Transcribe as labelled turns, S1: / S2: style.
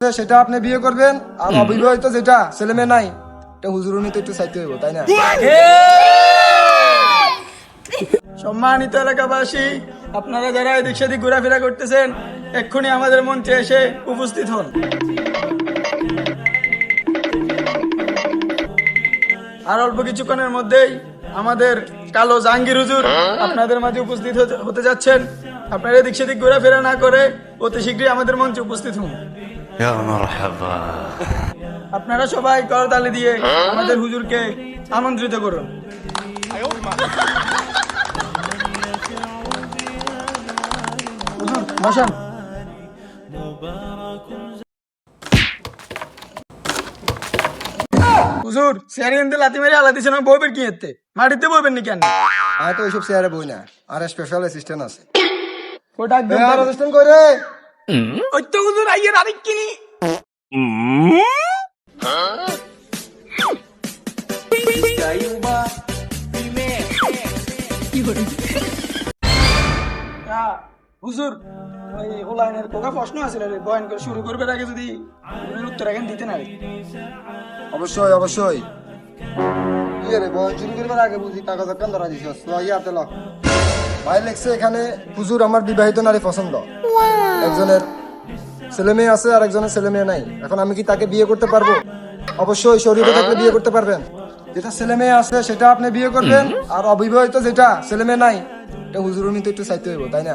S1: সেটা আপনি বিয়ে করবেন আর অবিবাহিত যেটা ছেলে মেয়ে নাই এটা একটু হইব তাই না?
S2: সম্মানিত এলাকাবাসী আপনারা যারা এদিক সেদিক ঘোরাফেরা করতেছেন এক্ষুনি আমাদের মঞ্চে এসে উপস্থিত হন। আর অল্প কিছুক্ষণের মধ্যেই আমাদের কালো জাহাঙ্গীর হুজুর আপনাদের মাঝে উপস্থিত হতে যাচ্ছেন। আপনারা এদিক সেদিক ঘোরাফেরা না করে অতি শীঘ্রই আমাদের মঞ্চে উপস্থিত হন। আপনারা সবাই করতালি দিয়ে আমাদের হুজুরকে আমন্ত্রিত করুন। হুজুর, বসেন। হুজুর চেয়ারে এনতে লাতি মেরে আলা দিছে না বইবেন কি এতে? মাটিতে বইবেন নি কেন
S1: আমি তো ওইসব চেয়ারে বই না আর স্পেশাল অ্যাসিস্ট্যান্ট আছে।
S2: ও ডাক দেন
S1: অ্যাসিস্ট্যান্ট করে
S2: ওই তো হুজুর আইয়ের আরেক কিনি হ্যাঁ, হুজুর ওই কোকা প্রশ্ন আছে রে বয়ান করে শুরু করবে আগে যদি? ওনার উত্তর এখন দিতে না।
S1: অবশ্যই অবশ্যই। ইয়ে রে বয়ন শুরু করবার আগে বুঝি কাগজ কান ধরা দিছিস? তো ইয়াতে ল। ভাই লেখছে এখানে হুজুর আমার বিবাহিত নারী পছন্দ। একজনের ছেলে মেয়ে আছে আর একজনের ছেলে মেয়ে নাই। এখন আমি কি তাকে বিয়ে করতে পারব? অবশ্যই শরীরে থাকলে বিয়ে করতে পারবেন। যেটা ছেলে মেয়ে আছে সেটা আপনি বিয়ে করবেন। আর অবিবাহিত যেটা ছেলে মেয়ে নাই এটা হুজুর তো একটু চাইতে হইব তাই না?